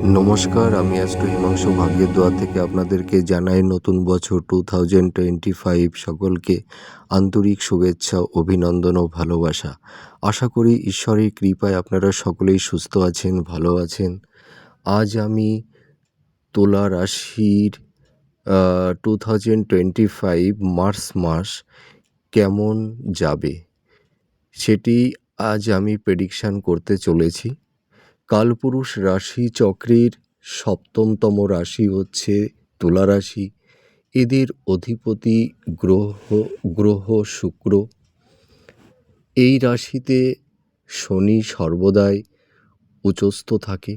নমস্কার, আমি অ্যাস্ট্রো হিমাংশু ভাগ্যের দোয়া থেকে আপনাদেরকে জানাই নতুন বছর টু থাউজেন্ড টোয়েন্টি ফাইভ সকলকে আন্তরিক শুভেচ্ছা, অভিনন্দন ও ভালোবাসা। আশা করি ঈশ্বরের কৃপায় আপনারা সকলেই সুস্থ আছেন, ভালো আছেন। আজ আমি তোলা রাশির two thousand twenty five March মাস কেমন যাবে? সেটি আজ আমি প্রেডিকশান করতে চলেছি। কালপুরুষ রাশি চক্রের সপ্তমতম রাশি হচ্ছে তুলা রাশি। এদের অধিপতি গ্রহ গ্রহ শুক্র। এই রাশিতে শনি সর্বদাই উচস্থ থাকে।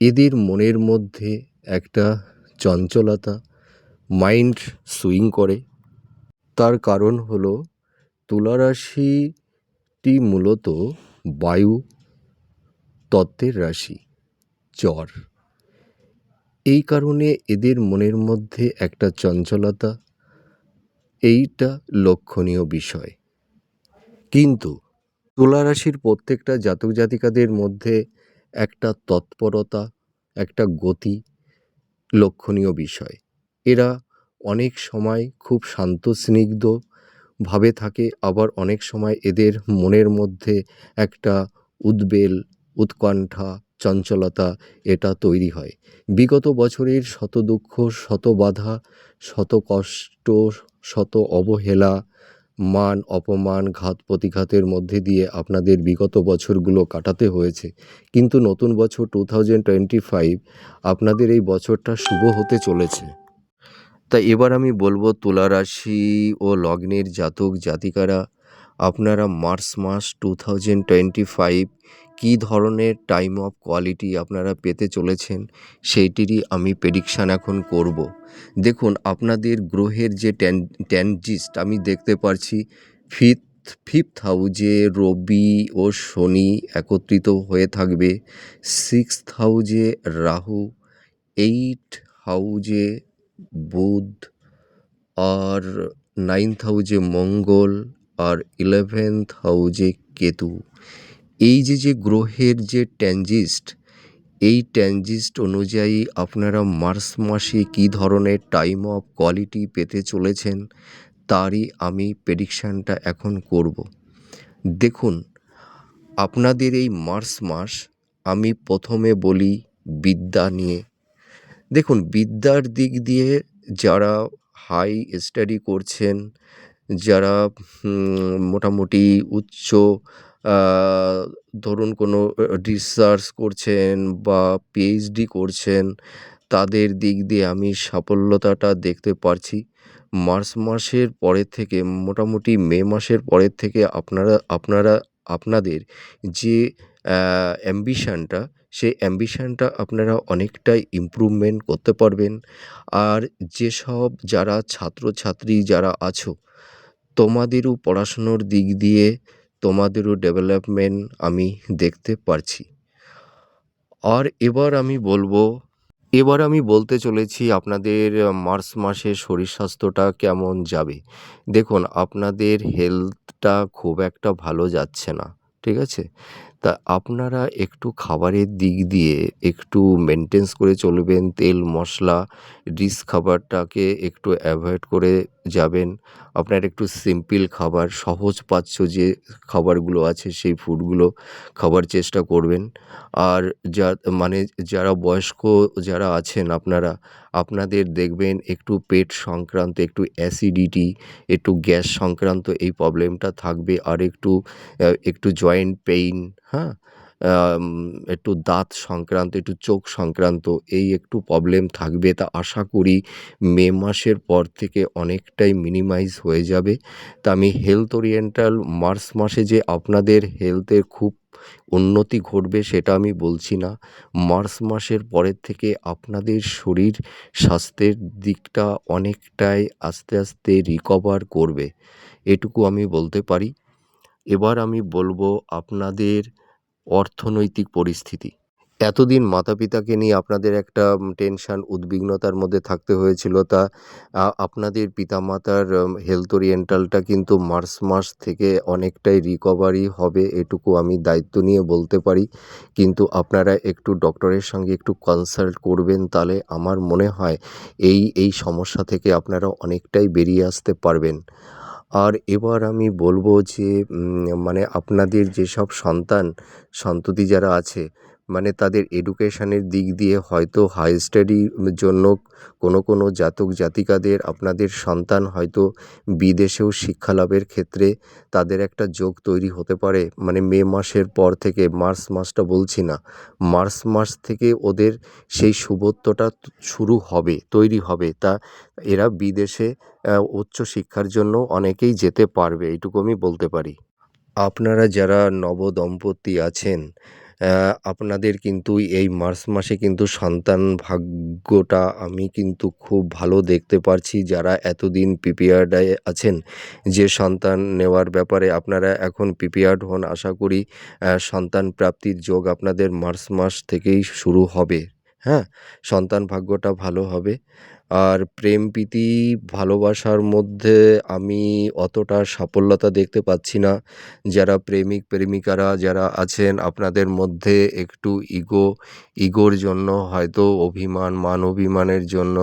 এদের মনের মধ্যে একটা চঞ্চলতা, মাইন্ড সুইং করে। তার কারণ হলো তুলা রাশিটি মূলত বায়ু তত্ত্বের রাশি জ্বর এই কারণে এদের মনের মধ্যে একটা চঞ্চলতা, এইটা লক্ষণীয় বিষয়। কিন্তু তুলা রাশির প্রত্যেকটা জাতক জাতিকাদের মধ্যে একটা তৎপরতা, একটা গতি লক্ষণীয় বিষয়। এরা অনেক সময় খুব শান্ত, স্নিগ্ধ ভাবে থাকে, আবার অনেক সময় এদের মনের মধ্যে একটা উদ্বেল উৎকণ্ঠা, চঞ্চলতা, এটা তৈরি হয়। বিগত বছরের শত দুঃখ, শত বাধা, শত কষ্ট, শত অবহেলা, মান অপমান, ঘাত প্রতিঘাতের মধ্যে দিয়ে আপনাদের বিগত বছরগুলো কাটাতে হয়েছে। কিন্তু নতুন বছর টু থাউজেন্ড টোয়েন্টি ফাইভ আপনাদের এই বছরটা শুভ হতে চলেছে। তা এবার আমি বলব তুলা রাশি ও লগ্নের জাতক, জাতিকারা আপনারা মার্চ মাস টু থাউজেন্ড টোয়েন্টি ফাইভ কী ধরনের টাইম অফ কোয়ালিটি আপনারা পেতে চলেছেন সেইটিরই আমি প্রেডিকশান এখন করব। দেখুন, আপনাদের গ্রহের যে ট্যান ট্যানজিস্ট আমি দেখতে পারছি ফিফথ ফিফথ হাউজে রবি ও শনি একত্রিত হয়ে থাকবে সিক্সথ হাউজে রাহু এইট হাউজে বুধ, আর নাইন্থ হাউজে মঙ্গল আর ইলেভেন্থ হাউজে কেতু। এই যে যে গ্রহের যে ট্যানজিস্ট এই ট্যানজিস্ট অনুযায়ী আপনারা মার্চ মাসে কী ধরনের টাইম অফ কোয়ালিটি পেতে চলেছেন, তারই আমি প্রেডিকশানটা এখন করব। দেখুন, আপনাদের এই মার্চ মাস আমি প্রথমে বলি বিদ্যা নিয়ে। দেখুন, বিদ্যার দিক দিয়ে যারা হাই স্টাডি করছেন যারা মোটামুটি উচ্চ ধরুন কোনো রিসার্চ করছেন বা পিএইচডি করছেন, তাদের দিক দিয়ে আমি সাফল্যতাটা দেখতে পারছি। মার্চ মাসের পরের থেকে, মোটামুটি মে মাসের পরের থেকে আপনারা আপনারা, আপনাদের যে অ্যাম্বিশানটা সেই অ্যাম্বিশানটা আপনারা অনেকটাই ইমপ্রুভমেন্ট করতে পারবেন। আর যেসব যারা ছাত্রছাত্রী যারা আছো তোমাদেরও পড়াশুনোর দিক দিয়ে তোমাদেরও ডেভেলপমেন্ট আমি দেখতে পারছি। আর এবার আমি বলব, এবার আমি বলতে চলেছি আপনাদের মার্চ মাসে শরীর স্বাস্থ্যটা কেমন যাবে। দেখুন, আপনাদের হেলথটা খুব একটা ভালো যাচ্ছে না, ঠিক আছে? তা আপনারা একটু খাবারের দিক দিয়ে একটু মেনটেন্স করে চলবেন, তেল মশলা রিচ খাবারটাকে একটু অ্যাভয়েড করে যাবেন। আপনার একটু সিম্পল খাবার, সহজ পাচ্য যে খাবারগুলো আছে, সেই ফুডগুলো খাবার চেষ্টা করবেন। আর যা মানে যারা বয়স্ক যারা আছেন আপনারা, আপনাদের দেখবেন একটু পেট সংক্রান্ত, একটু অ্যাসিডিটি একটু গ্যাস সংক্রান্ত এই প্রবলেমটা থাকবে। আর একটু একটু জয়েন্ট পেইন হ্যাঁ? একটু দাঁত সংক্রান্ত, একটু চোখ সংক্রান্ত এই একটু প্রবলেম থাকবে। তা আশা করি মে মাসের পর থেকে অনেকটাই মিনিমাইজ হয়ে যাবে। তা আমি হেলথ ওরিয়েন্টাল মার্চ মাসে যে আপনাদের হেলথের খুব উন্নতি ঘটবে সেটা আমি বলছি না। মার্চ মাসের পরের থেকে আপনাদের শরীর স্বাস্থ্যের দিকটা অনেকটাই আস্তে আস্তে রিকভার করবে। এটুকু আমি বলতে পারি। এবার আমি বলব আপনাদের অর্থনৈতিক পরিস্থিতি এতদিন মাতা-পিতাকে নিয়ে আপনাদের একটা টেনশন, উদ্বিগ্নতার মধ্যে থাকতে হয়েছিল। তা আপনাদের পিতামাতার হেলথ ওরিয়েন্টালটা কিন্তু মার্চ মাস থেকে অনেকটাই রিকভারি হবে এটুকু আমি দায়িত্ব নিয়ে বলতে পারি। কিন্তু আপনারা একটু ডক্টরের সঙ্গে একটু কনসাল্ট করবেন তাহলে আমার মনে হয় এই, এই সমস্যা থেকে আপনারা অনেকটাই বেরিয়ে আসতে পারবেন। আর এবার আমি বলব যে মানে আপনাদের যেসব সন্তান, সন্ততি যারা আছে মানে তাদের এডুকেশনের দিক দিয়ে হয়তো হাই স্টাডির জন্য কোনো, কোনো জাতক জাতিকাদের আপনাদের সন্তান হয়তো বিদেশেও শিক্ষা লাভের ক্ষেত্রে তাদের একটা যোগ তৈরি হতে পারে। মানে মে মাসের পর থেকে মার্চ মাসটা বলছি না। মার্চ মাস থেকে ওদের সেই শুভত্বটা শুরু হবে, তৈরি হবে। তা এরা বিদেশে অ্যা উচ্চশিক্ষার জন্য অনেকেই যেতে পারবে এইটুকু আমি বলতে পারি। আপনারা যারা নবদম্পতি আছেন আপনাদের কিন্তু এই মার্চ মাসে কিন্তু সন্তান ভাগ্যটা আমি কিন্তু খুব ভালো দেখতে পারছি। যারা এতদিন প্রিপেয়ার্ড আছেন, যে সন্তান নেওয়ার ব্যাপারে আপনারা এখন প্রিপেয়ার্ড হন। আশা করি সন্তান প্রাপ্তির যোগ আপনাদের মার্চ মাস থেকেই শুরু হবে। হ্যাঁ? সন্তান ভাগ্যটা ভালো হবে। আর প্রেম প্রীতি ভালোবাসার মধ্যে আমি অতটা সাফল্যতা দেখতে পাচ্ছি না। যারা প্রেমিক প্রেমিকারা যারা আছেন আপনাদের মধ্যে একটু ইগো, ইগোর জন্য হয়তো অভিমান, মান অভিমানের জন্য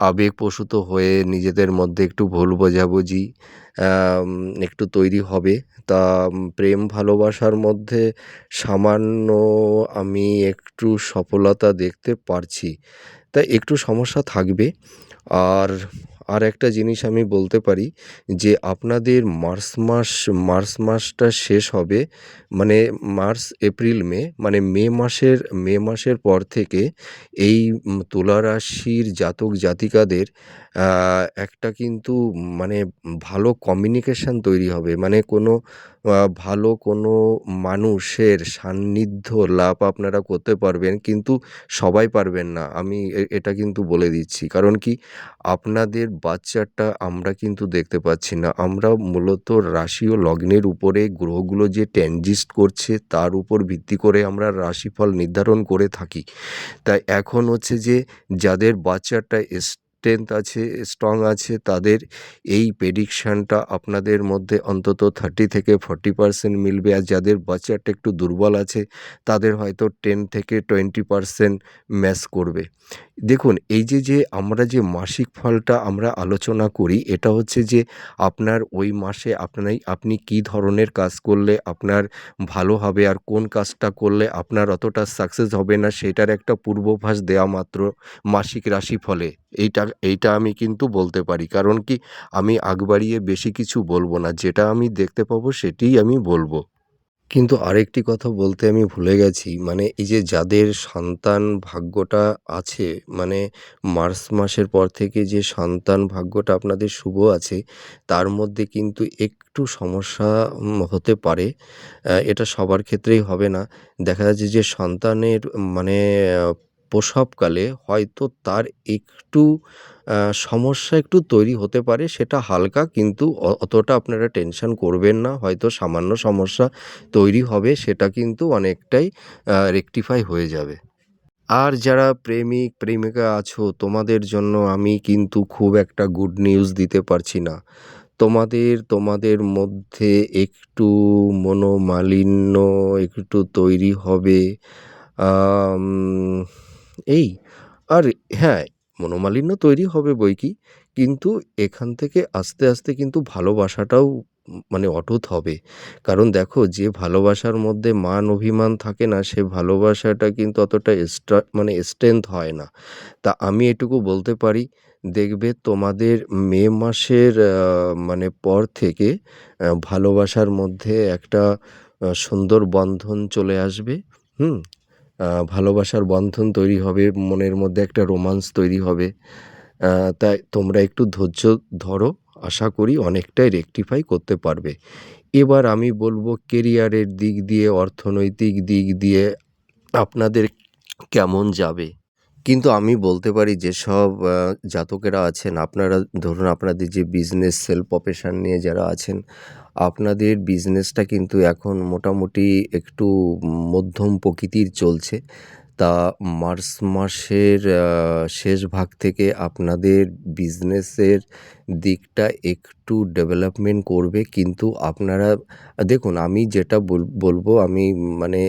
আবেগপ্রসূত হয়ে নিজেদের মধ্যে একটু ভুল বোঝাবুঝি একটু তৈরি হবে। তা প্রেম ভালোবাসার মধ্যে সামান্য আমি একটু সফলতা দেখতে পারছি। তা, একটু সমস্যা থাকবে। আর আরেকটা জিনিস আমি বলতে পারি যে আপনাদের মার্চ মাস, মার্চ মাসটা শেষ হবে মানে মার্চ, এপ্রিল, মে মানে মে মাসের, মে মাসের পর থেকে এই তুলারাশির তুলা রাশির জাতক জাতিকাদের একটা কিন্তু মানে ভালো কমিউনিকেশান তৈরি হবে। মানে কোনো ভালো কোনো মানুষের সান্নিধ্য লাভ আপনারা করতে পারবেন। কিন্তু সবাই পারবেন না। আমি এটা কিন্তু বলে দিচ্ছি। কারণ কি আপনাদের বাচ্চাটা আমরা কিন্তু দেখতে পাচ্ছি না। আমরা মূলত রাশি ও লগ্নের উপরে গ্রহগুলো যে ট্রানজিট করছে, তার উপর ভিত্তি করে আমরা রাশিফল নির্ধারণ করে থাকি। তাই এখন হচ্ছে যে, যাদের বাচ্চাটা স্ট্রেংথ আছে, স্ট্রং আছে তাদের এই প্রেডিকশানটা আপনাদের মধ্যে অন্তত 30 থেকে 40% মিলবে। আর যাদের বাচ্চাটা একটু দুর্বল আছে তাদের হয়তো টেন থেকে 20% ম্যাচ করবে। দেখুন এই যে, যে আমরা যে মাসিক ফলটা আমরা আলোচনা করি এটা হচ্ছে যে আপনার ওই মাসে আপনি, আপনি কী ধরনের কাজ করলে আপনার ভালো হবে আর কোন কাজটা করলে আপনার অতটা সাকসেস হবে না সেটার একটা পূর্বাভাস দেওয়া মাত্র মাসিক রাশি ফলে এইটা, এইটা আমি কিন্তু বলতে পারি। কারণ কি, আমি আগ বাড়িয়ে বেশি কিছু বলব না। যেটা আমি দেখতে পাবো, সেটিই আমি বলব কিন্তু আরেকটি কথা বলতে আমি ভুলে গেছি। মানে এই যে যাদের সন্তান ভাগ্যটা আছে মানে মার্চ মাসের পর থেকে যে সন্তান ভাগ্যটা আপনাদের শুভ আছে, তার মধ্যে কিন্তু একটু সমস্যা হতে পারে। এটা সবার ক্ষেত্রেই হবে না। দেখা যাচ্ছে যে সন্তানের মানে প্রসবকালে হয়তো তার একটু সমস্যা একটু তৈরি হতে পারে। সেটা হালকা কিন্তু অতটা আপনারা টেনশন করবেন না। হয়তো সামান্য সমস্যা তৈরি হবে সেটা কিন্তু অনেকটাই রেকটিফাই হয়ে যাবে। আর যারা প্রেমিক প্রেমিকা আছো তোমাদের জন্য আমি কিন্তু খুব একটা গুড নিউজ দিতে পারছি না। তোমাদের, তোমাদের মধ্যে একটু মনোমালিন্য একটু তৈরি হবে। এই আর হ্যাঁ, মনোমালিন্য তৈরি হবে বৈকি। কিন্তু এখান থেকে আস্তে, আস্তে কিন্তু ভালোবাসাটাও মানে অটুট হবে। কারণ দেখো যে ভালোবাসার মধ্যে মান অভিমান থাকে না সে ভালোবাসাটা কিন্তু অতটা স্ট্রা মানে স্ট্রেংথ হয় না। তা আমি এটুকু বলতে পারি দেখবে তোমাদের মে মাসের মানে পর থেকে ভালোবাসার মধ্যে একটা সুন্দর বন্ধন চলে আসবে। হুম? ভালোবাসার বন্ধন তৈরি হবে। মনের মধ্যে একটা রোমান্স তৈরি হবে। তাই তোমরা একটু ধৈর্য ধরো। আশা করি অনেকটাই রেকটিফাই করতে পারবে। এবার আমি বলব কেরিয়ারের দিক দিয়ে, অর্থনৈতিক দিক দিয়ে আপনাদের কেমন যাবে? কিন্তু আমি বলতে পারি যেসব জাতকেরা আছেন আপনারা ধরুন আপনাদের যে বিজনেস সেল প্রফেশন নিয়ে যারা আছেন আপনাদের বিজনেসটা কিন্তু এখন মোটামুটি একটু মধ্যম প্রকৃতির চলছে। তা মার্চ মাসের শেষ ভাগ থেকে আপনাদের বিজনেসের দিকটা একটু ডেভেলপমেন্ট করবে কিন্তু আপনারা, দেখুন, আমি যেটা বলব, আমি মানে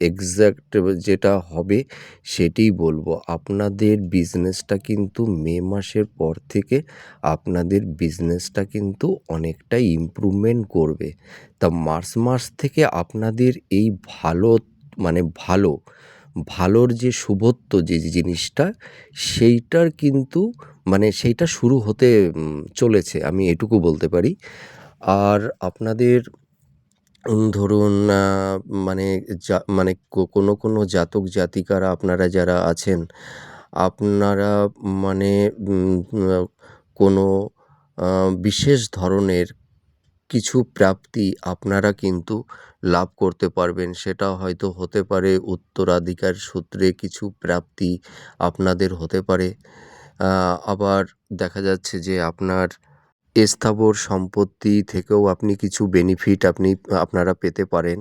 এক্স্যাক্ট যেটা হবে সেটিই বলব। আপনাদের বিজনেসটা কিন্তু মে মাসের পর থেকে আপনাদের বিজনেসটা কিন্তু অনেকটাই ইমপ্রুভমেন্ট করবে। তা মার্চ মাস থেকে আপনাদের এই ভালো মানে ভালো, ভালোর যে শুভত্ব যে জিনিসটা, সেইটার কিন্তু মানে সেইটা শুরু হতে চলেছে, আমি এটুকু বলতে পারি। আর আপনাদের ধরুন মানে যা মানে কোনো কোনো জাতক, জাতিকারা আপনারা যারা আছেন, আপনারা মানে কোনো বিশেষ ধরনের কিছু প্রাপ্তি আপনারা কিন্তু লাভ করতে পারবেন। সেটা হয়তো হতে পারে উত্তরাধিকার সূত্রে কিছু প্রাপ্তি আপনাদের হতে পারে। আবার দেখা যাচ্ছে যে আপনার স্থাবর সম্পত্তি থেকেও আপনি কিছু বেনিফিট আপনি, আপনারা পেতে পারেন।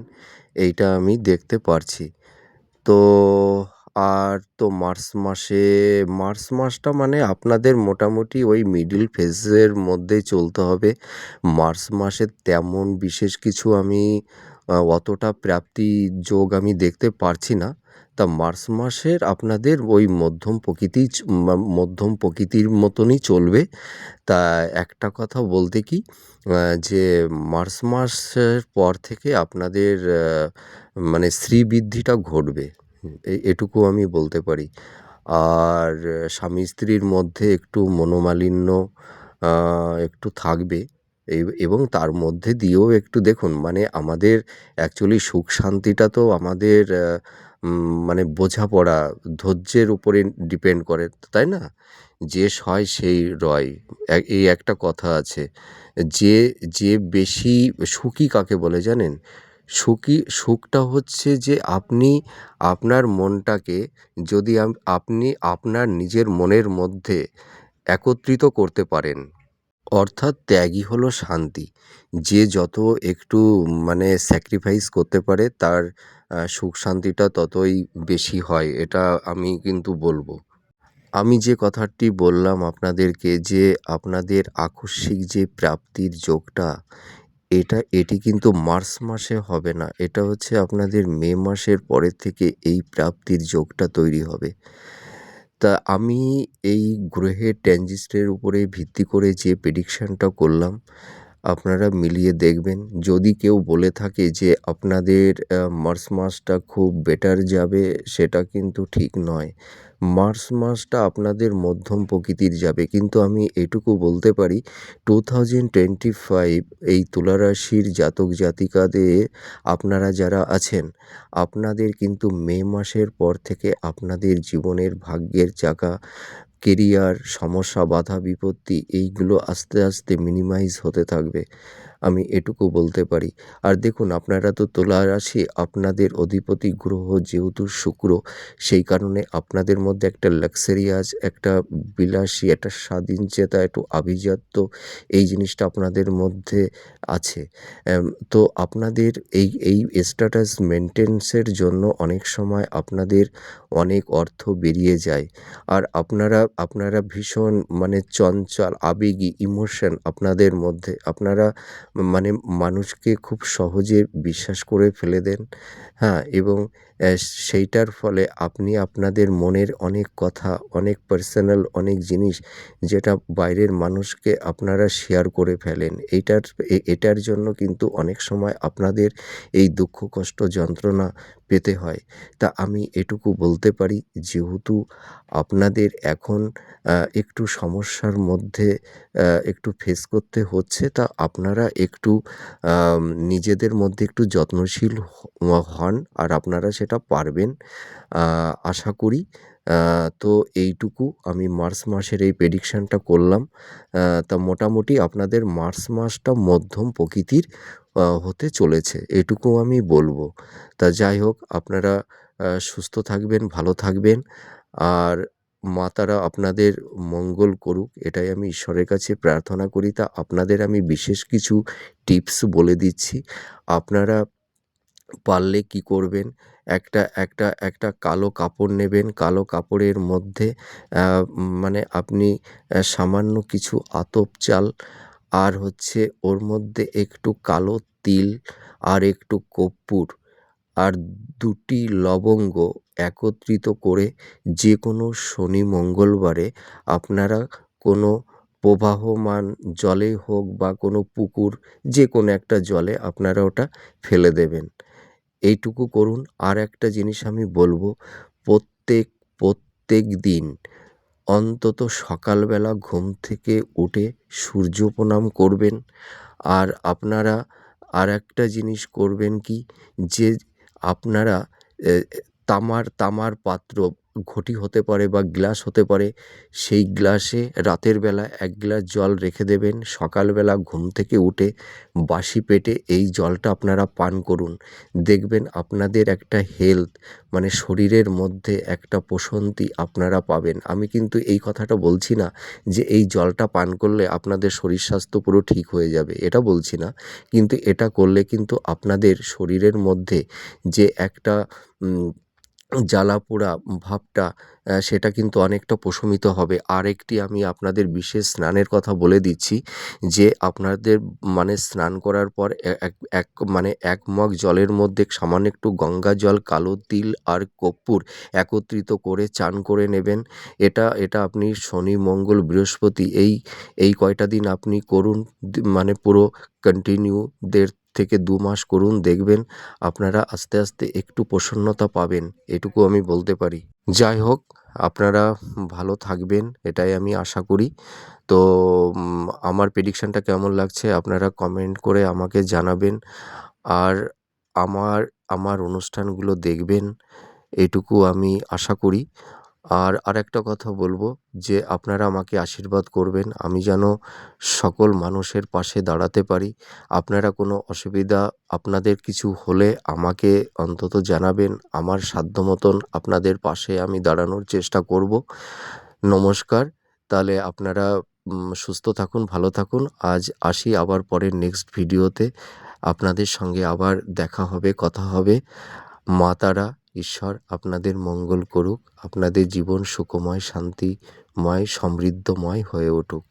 এইটা আমি দেখতে পারছি। তো, আর তো মার্চ মাসে, মার্চ মাসটা মানে আপনাদের মোটামুটি ওই মিডিল ফেজের মধ্যেই চলতে হবে। মার্চ মাসে তেমন বিশেষ কিছু আমি অতটা প্রাপ্তি যোগ আমি দেখতে পারছি না। তা মার্চ মাসের আপনাদের ওই মধ্যম প্রকৃতি মধ্যম প্রকৃতির মতনই চলবে। তা একটা কথা বলতে কি যে মার্চ মাসের পর থেকে আপনাদের মানে শ্রীবৃদ্ধিটা ঘটবে। এটুকু আমি বলতে পারি। আর স্বামী স্ত্রীর মধ্যে একটু মনোমালিন্য একটু থাকবে। এবং তার মধ্যে দিয়েও একটু দেখুন মানে আমাদের অ্যাকচুয়ালি সুখ শান্তিটা তো আমাদের মানে বোঝাপড়া ধৈর্যের উপরে ডিপেন্ড করে, তাই না? যে সয় সেই রয়। এই একটা কথা আছে। যে যে বেশি সুখী কাকে বলে জানেন? সুখী, সুখটা হচ্ছে যে আপনি আপনার মনটাকে যদি আপনি আপনার নিজের মনের মধ্যে একত্রিত করতে পারেন অর্থাৎ ত্যাগই হলো শান্তি। যে যত একটু মানে স্যাক্রিফাইস করতে পারে, তার সুখ শান্তিটা ততই বেশি হয়, এটা আমি কিন্তু বলব। আমি যে কথাটি বললাম আপনাদেরকে যে আপনাদের আকস্মিক যে প্রাপ্তির যোগটা, এটা, এটি কিন্তু মার্চ মাসে হবে না, এটা হচ্ছে আপনাদের মে মাসের পরের থেকে এই প্রাপ্তির যোগটা তৈরি হবে। তা আমি এই গ্রহে ট্যানজিস্টের উপরে ভিত্তি করে যে প্রেডিকশানটা করলাম, আপনারা মিলিয়ে দেখবেন। যদি কেউ বলে থাকে যে আপনাদের মার্চ মাসটা খুব বেটার যাবে, সেটা কিন্তু ঠিক নয়। মার্চ মাসটা আপনাদের মধ্যম প্রকৃতির যাবে। কিন্তু আমি এটুকু বলতে পারি, টু থাউজেন্ড টোয়েন্টি ফাইভ এই তুলা রাশির জাতক জাতিকাদের আপনারা যারা আছেন, আপনাদের কিন্তু মে মাসের পর থেকে আপনাদের জীবনের ভাগ্যের চাকা, কেরিয়ার, সমস্যা, বাধা, বিপত্তি এইগুলো আস্তে আস্তে মিনিমাইজ হতে থাকবে। আমি এটুকু বলতে পারি। আর দেখুন, আপনারা তো তুলা রাশি, আপনাদের অধিপতি গ্রহ যেহেতু শুক্র, সেই কারণে আপনাদের মধ্যে একটা লাক্সারিয়াস একটা বিলাসী, একটা স্বাধীনচেতা, একটু আভিজাত্য এই জিনিসটা আপনাদের মধ্যে আছে। তো আপনাদের এই এই স্ট্যাটাস মেনটেন্সের জন্য অনেক সময় আপনাদের অনেক অর্থ বেরিয়ে যায়। আর আপনারা আপনারা ভীষণ মানে চঞ্চল, আবেগী ইমোশন আপনাদের মধ্যে। আপনারা মানে মানুষকে খুব সহজে বিশ্বাস করে ফেলে দেন হ্যাঁ এবং সেইটার ফলে আপনি আপনাদের মনের অনেক কথা, অনেক পার্সোনাল অনেক জিনিস যেটা বাইরের মানুষকে আপনারা শেয়ার করে ফেলেন। এইটার এটার জন্য কিন্তু অনেক সময় আপনাদের এই দুঃখ, কষ্ট, যন্ত্রণা পেতে হয়। তা আমি এটুকু বলতে পারি, যেহেতু আপনাদের এখন একটু সমস্যার মধ্যে একটু ফেস করতে হচ্ছে, তা আপনারা একটু নিজেদের মধ্যে একটু যত্নশীল হন, আর আপনারা সেটা পারবেন? আশা করি। তো এইটুকু আমি মার্চ মাসের এই প্রেডিকশানটা করলাম। তা মোটামুটি আপনাদের মার্চ মাসটা মধ্যম প্রকৃতির হতে চলেছে। এটুকু আমি বলব। তা যাই হোক, আপনারা সুস্থ থাকবেন, ভালো থাকবেন। আর মা তারা আপনাদের মঙ্গল করুক, এটাই আমি ঈশ্বরের কাছে প্রার্থনা করি। তা আপনাদের আমি বিশেষ কিছু টিপস বলে দিচ্ছি। আপনারা পারলে কী করবেন? একটা একটা একটা কালো কাপড় নেবেন। কালো কাপড়ের মধ্যে মানে আপনি সামান্য কিছু আতপ চাল আর হচ্ছে ওর মধ্যে একটু কালো তিল আর একটু কর্পূর আর দুটি লবঙ্গ একত্রিত করে যে কোনো শনি মঙ্গলবারে আপনারা কোনো প্রবাহমান জলে হোক বা কোনো পুকুর যে কোনো একটা জলে আপনারা ওটা ফেলে দেবেন। এইটুকু করুন। আর একটা জিনিস আমি বলব, প্রত্যেক প্রত্যেক দিন অন্তত সকালবেলা ঘুম থেকে উঠে সূর্য প্রণাম করবেন। আর আপনারা আর একটা জিনিস করবেন কি? যে আপনারা তামার তামার পাত্র ঘটি হতে পারে বা গ্লাস হতে পারে, সেই গ্লাসে রাতের বেলা এক গ্লাস জল রেখে দেবেন। সকালবেলা ঘুম থেকে উঠে বাসি পেটে এই জলটা আপনারা পান করুন। দেখবেন আপনাদের একটা হেলথ মানে শরীরের মধ্যে একটা প্রশান্তি আপনারা পাবেন। আমি কিন্তু এই কথাটা বলছি না যে এই জলটা পান করলে আপনাদের শরীর স্বাস্থ্য পুরো ঠিক হয়ে যাবে, এটা বলছি না। কিন্তু এটা করলে কিন্তু আপনাদের শরীরের মধ্যে যে একটা জ্বালা পোড়া ভাবটা সেটা কিন্তু অনেকটা প্রশমিত হবে। আর একটি আমি আপনাদের বিশেষ স্নানের কথা বলে দিচ্ছি যে, আপনাদের মানে স্নান করার পর এক এক মানে এক মগ জলের মধ্যে সামান্য একটু গঙ্গা জল, কালো তিল আর কর্পূর একত্রিত করে চান করে নেবেন। এটা এটা আপনি শনি, মঙ্গল, বৃহস্পতি এই এই কয়টা দিন আপনি করুন। মানে পুরো কন্টিনিউ দেড় থেকে দু মাস করুন, দেখবেন আপনারা আস্তে আস্তে একটু প্রসন্নতা পাবেন। এটুকু আমি বলতে পারি। যাই হোক, আপনারা ভালো থাকবেন, এটাই আমি আশা করি। তো আমার প্রেডিকশানটা কেমন লাগছে আপনারা কমেন্ট করে আমাকে জানাবেন। আর আমার আমার অনুষ্ঠানগুলো দেখবেন, এটুকু আমি আশা করি। আর আরেকটা কথা বলব যে আপনারা আমাকে আশীর্বাদ করবেন, আমি যেন সকল মানুষের পাশে দাঁড়াতে পারি। আপনারা কোনো অসুবিধা, আপনাদের কিছু হলে আমাকে অন্তত জানাবেন, আমার সাধ্য মতন আপনাদের পাশে আমি দাঁড়ানোর চেষ্টা করব। নমস্কার, তাহলে আপনারা সুস্থ থাকুন, ভালো থাকুন। আজ আসি আবার পরের নেক্সট ভিডিওতে আপনাদের সঙ্গে আবার দেখা হবে, কথা হবে। মা তারা ঈশ্বর আপনাদের মঙ্গল করুক আপনাদের জীবন সুখময় শান্তিময় সমৃদ্ধময় হয়ে উঠুক।